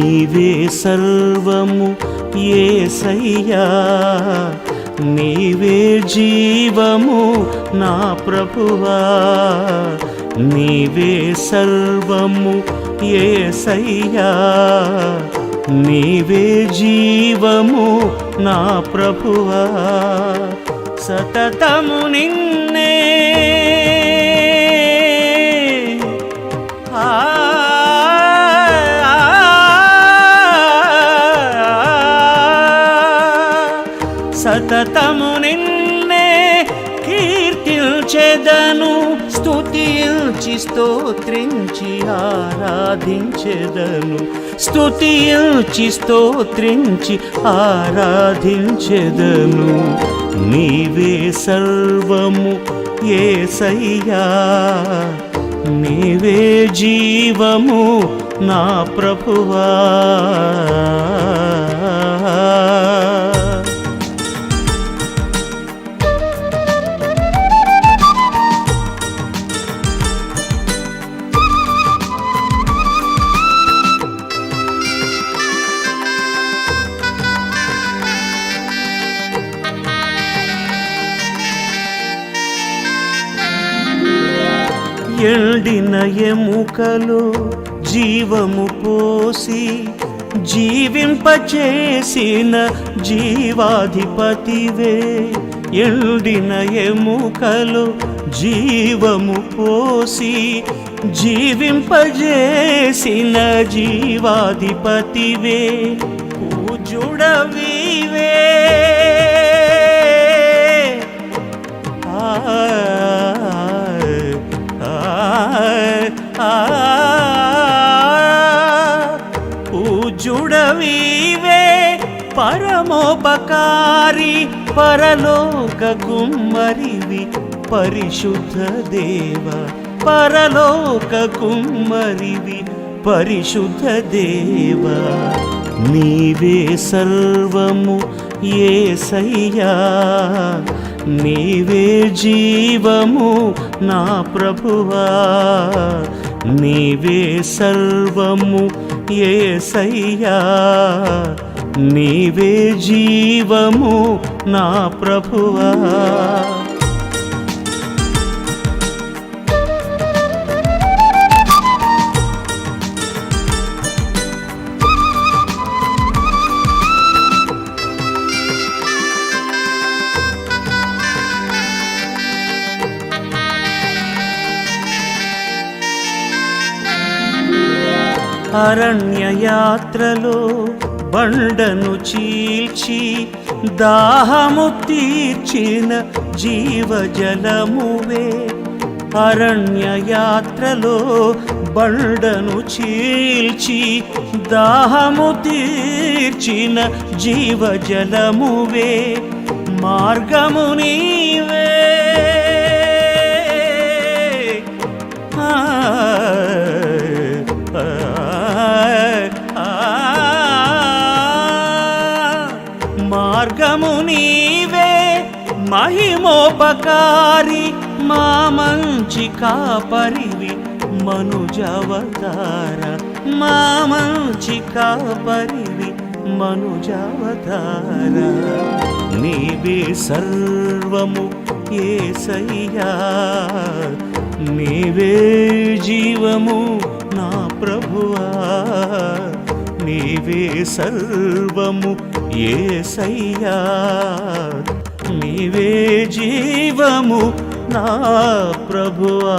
నీవే సర్వము ఏసయ్యా. నీవే జీవము నా ప్రభువా. నీవే సర్వము ఏసయ్యా. నీవే జీవము నా ప్రభువా. సతతము నిన్నే సతతము నిన్నే కీర్తించెదను స్తుతించి స్తోత్రించి ఆరాధించెదను. స్తుతించి స్తోత్రించి ఆరాధించెదను. నీవే సర్వము ఏసయ్యా. నీవే జీవము నా ప్రభువా. ఎండిన ఎముకలో జీవము పోసి జీవింపచేసిన జీవాధిపతివే. ఎండిన ఎముకలు జీవము పోసి జీవింపజేసిన జీవాధిపతివే. పూజుడవి పూజుడవీవే పరమోపకారి పరలోక కుమ్మరివి పరిశుద్ధ దేవ. పరలోక కుమ్మరివి పరిశుద్ధ దేవ. నీవే సర్వము ఏసయ్యా. నీవే జీవము నా ప్రభువా. నీవే సర్వము ఏసయ్యా. నీవే జీవము నా ప్రభువా. అరణ్యయాత్రలో బండను చీల్చి దాహము తీర్చిన జీవజలమువే. అరణ్యయాత్రలో బండను చీల్చి దాహము తీర్చిన జీవజలమువే. మార్గము నీవే. మార్గము నీవే మహిమోపకారి మా మంచి కాపరివి మనుజవతార. మా మంచి కాపరివి మనుజవతార. నీవే సర్వము ఏసయ్యా. నీవే జీవము నా ప్రభువా. నీవే సర్వము ఏసయ్యా నీవే జీవము నా ప్రభువా.